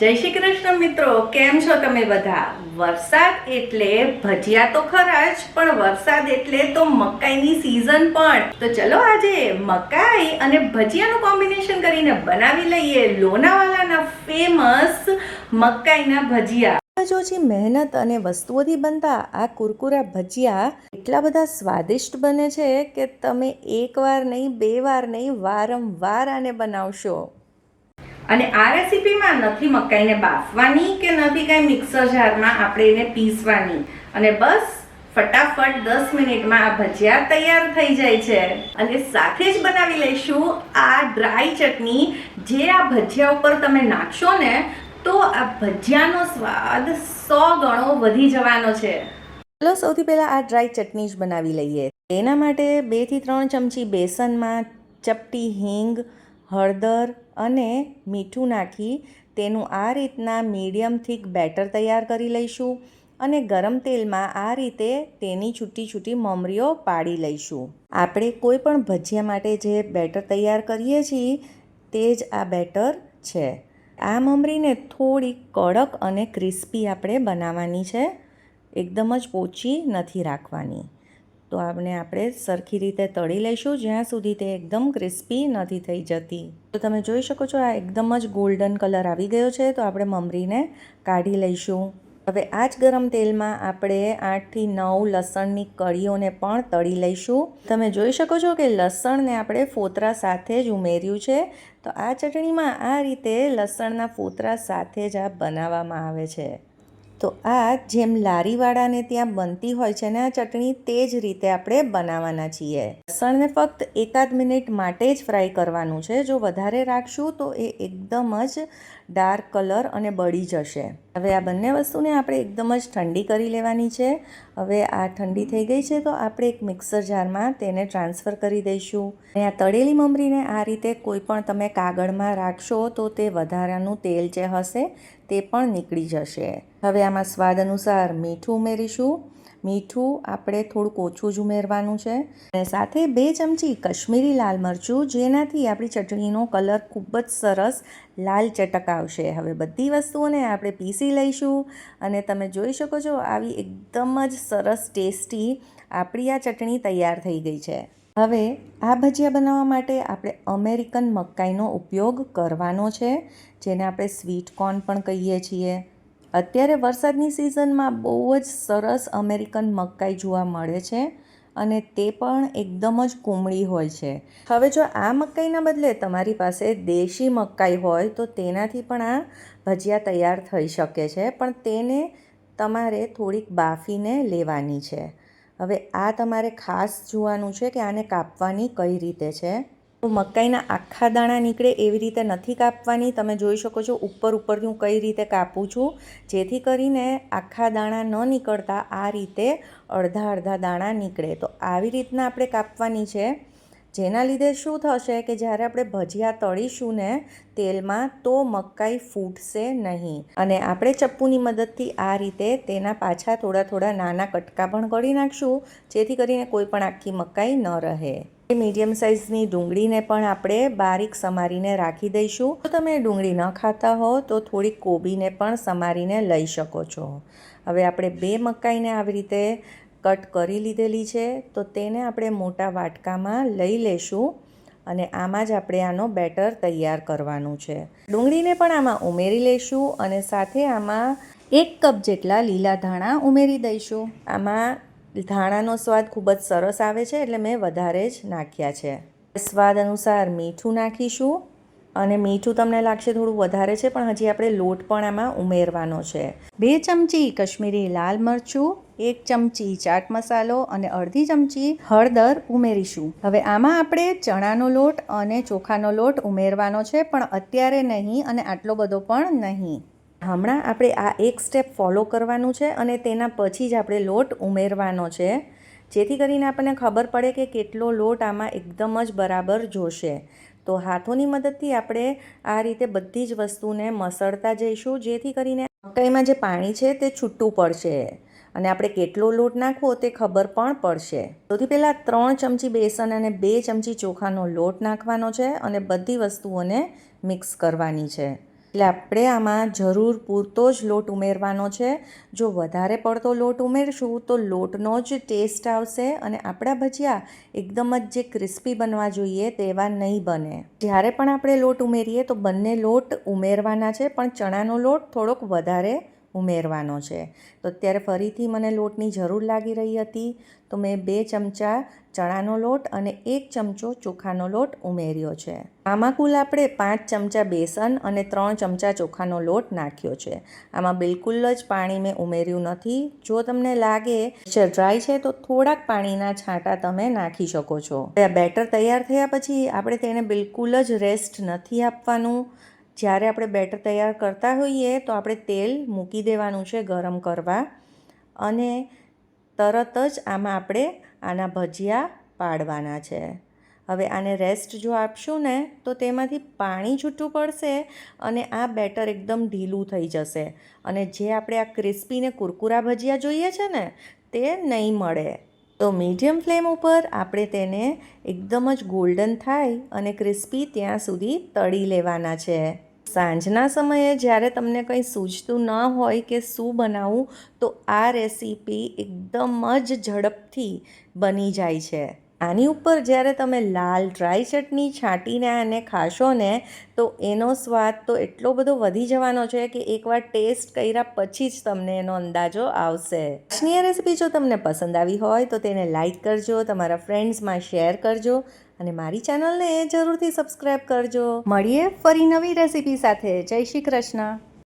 જય શ્રી કૃષ્ણ મિત્રો, કેમ છો તમે બધા? વરસાદ એટલે ભજીયા તો ખરા જ, પણ વરસાદ એટલે તો મકાઈની સિઝન પણ. તો ચલો આજે મકાઈ અને ભજીયાનું કોમ્બિનેશન કરીને બનાવી લઈએ લોનાવાલાના ફેમસ મકાઈના ભજીયા. જોજી મહેનત અને વસ્તુઓથી બનતા આ કુરકુરા ભજીયા એટલા બધા સ્વાદિષ્ટ બને છે કે તમે એકવાર નહીં, બે વાર નહીં, વારંવાર આને બનાવશો. અને આ રેસીપીમાં નથી મકાઈને બાફવાની કે નથી કાંઈ મિક્સર જારમાં આપણે એને પીસવાની. અને બસ, ફટાફટ દસ મિનિટમાં આ ભજીયા તૈયાર થઈ જાય છે. અને સાથે જ બનાવી લઈશું આ ડ્રાય ચટણી. જે આ ભજીયા ઉપર તમે નાખશો ને, તો આ ભજીયાનો સ્વાદ સો ગણો વધી જવાનો છે. ચલો સૌથી પહેલાં આ ડ્રાય ચટણી જ બનાવી લઈએ. એના માટે બેથી ત્રણ ચમચી બેસનમાં ચપટી હિંગ હળદર અને મીઠું નાખી તેનું આ રીતના મીડિયમ થીક બેટર તૈયાર કરી લઈશું અને ગરમ તેલમાં આ રીતે તેની છૂટી છૂટી મમરીઓ પાડી લઈશું. આપણે કોઈ પણ ભજીયા માટે જે બેટર તૈયાર કરીએ છીએ તે જ આ બેટર છે. આ મમરીને થોડી કડક અને ક્રિસ્પી આપણે બનાવવાની છે. એકદમ જ પોચી નથી રાખવાની. તો આપણે આપણે સરખી રીતે તળી લઈશું, જ્યાં સુધી તે એકદમ ક્રિસ્પી નથી થઈ જતી. તો તમે જોઈ શકો છો, આ એકદમ જ ગોલ્ડન કલર આવી ગયો છે, તો આપણે મમરીને કાઢી લઈશું. હવે આ જ ગરમ તેલમાં આપણે આઠથી નવ લસણની કળીઓને પણ તળી લઈશું. તમે જોઈ શકો છો કે લસણને આપણે ફોતરા સાથે જ ઉમેર્યું છે, તો આ ચટણીમાં આ રીતે લસણના ફોતરા સાથે જ આ બનાવવામાં આવે છે. તો આ જેમ લારીવાળાને ત્યાં બનતી હોય છે ને આ ચટણી તે જ રીતે આપણે બનાવવાના છીએ. લસણને ફક્ત એકાદ મિનિટ માટે જ ફ્રાય કરવાનું છે. જો વધારે રાખશું તો એ એકદમ જ ડાર્ક કલર અને બળી જશે. હવે આ બંને વસ્તુને આપણે એકદમ જ ઠંડી કરી લેવાની છે. હવે આ ઠંડી થઈ ગઈ છે તો આપણે એક મિક્સર જારમાં તેને ટ્રાન્સફર કરી દઈશું. અને આ તળેલી મમરીને આ રીતે કોઈ પણ તમે કાગળમાં રાખશો તો તે વધારાનું તેલ જે હશે તે પણ નીકળી જશે. હવે આમાં સ્વાદ અનુસાર મીઠું ઉમેરીશું. મીઠું આપણે થોડુંક ઓછું જ ઉમેરવાનું છે. અને સાથે બે ચમચી કશ્મીરી લાલ મરચું, જેનાથી આપણી ચટણીનો કલર ખૂબ જ સરસ લાલ ચટક આવશે હવે બધી વસ્તુઓને આપણે પીસી લઈશું અને તમે જોઈ શકો છો આવી એકદમ જ સરસ ટેસ્ટી આપણી આ ચટણી તૈયાર થઈ ગઈ છે. હવે આ ભજીયા બનાવવા માટે આપણે અમેરિકન મકાઈનો ઉપયોગ કરવાનો છે, જેને આપણે સ્વીટ કોર્ન પણ કહીએ છીએ. અત્યારે વરસાદની સિઝનમાં બહુ જ સરસ અમેરિકન મકાઈ જોવા મળે છે અને તે પણ એકદમ જ કુમળી હોય છે. હવે જો આ મકાઈના બદલે તમારી પાસે દેશી મકાઈ હોય તો તેનાથી પણ આ ભજીયા તૈયાર થઈ શકે છે, પણ તેને તમારે થોડીક બાફીને લેવાની છે. હવે આ તમારે ખાસ જોવાનું છે કે આને કાપવાની કઈ રીતે છે. મકાઈના આખા દાણા નીકળે એવી રીતે નથી કાપવાની. તમે જોઈ શકો છો ઉપર ઉપરથી હું કઈ રીતે કાપું છું. જેથી કરીને આખા દાણા ન નીકળતા આ રીતે અડધા અડધા દાણા નીકળે. તો આવી રીતના આપણે કાપવાની છે. જેના લીધે શું થશે કે જ્યારે આપણે ભજીયા તળીશું ને તેલમાં, તો મકાઈ ફૂટશે નહીં. અને આપણે ચપ્પુની મદદથી આ રીતે તેના પાછા થોડા થોડા નાના કટકા પણ કરી નાખશું, જેથી કરીને કોઈ પણ આખી મકાઈ ન રહે. મીડિયમ સાઇઝની ડુંગળીને પણ આપણે બારીક સમારીને રાખી દઈશું. જો તમે ડુંગળી ન ખાતા હો, તો થોડી કોબીને પણ સમારીને લઈ શકો છો. હવે આપણે બે મકાઈને આવી રીતે કટ કરી લીધેલી છે, તો તેને આપણે મોટા વાટકામાં લઈ લેશું અને આમાં જ આપણે આનો બેટર તૈયાર કરવાનું છે. ડુંગળીને પણ આમાં ઉમેરી લઈશું અને સાથે આમાં એક કપ જેટલા લીલા ધાણા ઉમેરી દઈશું. આમાં ધાણાનો સ્વાદ ખૂબ જ સરસ આવે છે, એટલે મેં વધારે જ નાખ્યા છે. સ્વાદ અનુસાર મીઠું નાખીશું અને મીઠું તમને લાગશે થોડું વધારે છે, પણ હજી આપણે લોટ પણ આમાં ઉમેરવાનો છે. બે ચમચી કશ્મીરી લાલ મરચું એક ચમચી ચાટ મસાલો અને અડધી ચમચી હળદર ઉમેરીશું. હવે આમાં આપણે ચણાનો લોટ અને ચોખાનો લોટ ઉમેરવાનો છે, પણ અત્યારે નહીં અને આટલો બધો પણ નહીં. હમણાં આપણે આ એક સ્ટેપ ફોલો કરવાનું છે અને તેના પછી જ આપણે લોટ ઉમેરવાનો છે. જેથી કરીને આપણને ખબર પડે કે કેટલો લોટ આમાં એકદમ જ બરાબર જોશે. તો હાથોની મદદથી આપણે આ રીતે બધી જ વસ્તુને મસળતા જઈશું, જેથી કરીને મકાઈમાં જે પાણી છે તે છૂટું પડશે. અને આપણે કેટલો લોટ નાખવો તે ખબર પણ પડશે. સૌથી પહેલાં ત્રણ ચમચી બેસન અને બે ચમચી ચોખાનો લોટ નાખવાનો છે અને બધી વસ્તુઓને મિક્સ કરવાની છે. એટલે આપણે આમાં જરૂર પૂરતો જ લોટ ઉમેરવાનો છે. જો વધારે પડતો લોટ ઉમેરશું તો લોટનો જ ટેસ્ટ આવશે અને આપણા ભજીયા એકદમ જ જે ક્રિસ્પી બનવા જોઈએ તેવા નહીં બને. જ્યારે પણ આપણે લોટ ઉમેરીએ તો બંને લોટ ઉમેરવાના છે પણ ચણાનો લોટ થોડોક વધારે ઉમેરવાનો છે. તો અત્યારે ફરીથી મને લોટની જરૂર લાગી રહી હતી, તો મેં બે ચમચા ચણાનો લોટ અને એક ચમચો ચોખાનો લોટ ઉમેર્યો છે. આમાં કુલ આપણે પાંચ ચમચા બેસન અને ત્રણ ચમચા ચોખાનો લોટ નાખ્યો છે. આમાં બિલકુલ જ પાણી મેં ઉમેર્યું નથી. જો તમને લાગે ડ્રાય છે, તો થોડાક પાણીના છાંટા તમે નાખી શકો છો. બેટર તૈયાર થયા પછી આપણે તેને બિલકુલ જ રેસ્ટ નથી આપવાનું. જ્યારે આપણે બેટર તૈયાર કરતા હોઈએ તો આપણે તેલ મૂકી દેવાનું છે ગરમ કરવા અને તરત જ આમાં આપણે આના ભજીયા પાડવાના છે. હવે આને રેસ્ટ જો આપશું ને, તો તેમાંથી પાણી છૂટું પડશે અને આ બેટર એકદમ ઢીલું થઈ જશે. અને જે આપણે આ ક્રિસ્પીને કુરકુરા ભજીયા જોઈએ છે ને, તે નહીં મળે. તો મીડિયમ ફ્લેમ ઉપર આપણે તેને એકદમ જ ગોલ્ડન થાય અને ક્રિસ્પી ત્યાં સુધી તળી લેવાના છે. સાંજના સમયે જ્યારે તમને કંઈ સૂઝતું ન હોય કે શું બનાવવું તો આ રેસીપી એકદમ જ ઝડપથી બની જાય છે. આની ઉપર જ્યારે તમે લાલ ડ્રાય ચટણી છાંટીને આને ખાશો ને તો એનો સ્વાદ તો એટલો બધો વધી જવાનો છે કે એકવાર ટેસ્ટ કર્યા પછી જ તમને એનો અંદાજો આવશે. આજની રેસીપી જો તમને પસંદ આવી હોય, તો તેને લાઇક કરજો, તમારા ફ્રેન્ડ્સમાં શેર કરજો અને મારી ચેનલને જરૂરથી સબસ્ક્રાઈબ કરજો. મળીએ ફરી નવી રેસીપી સાથે. જય શ્રી કૃષ્ણ.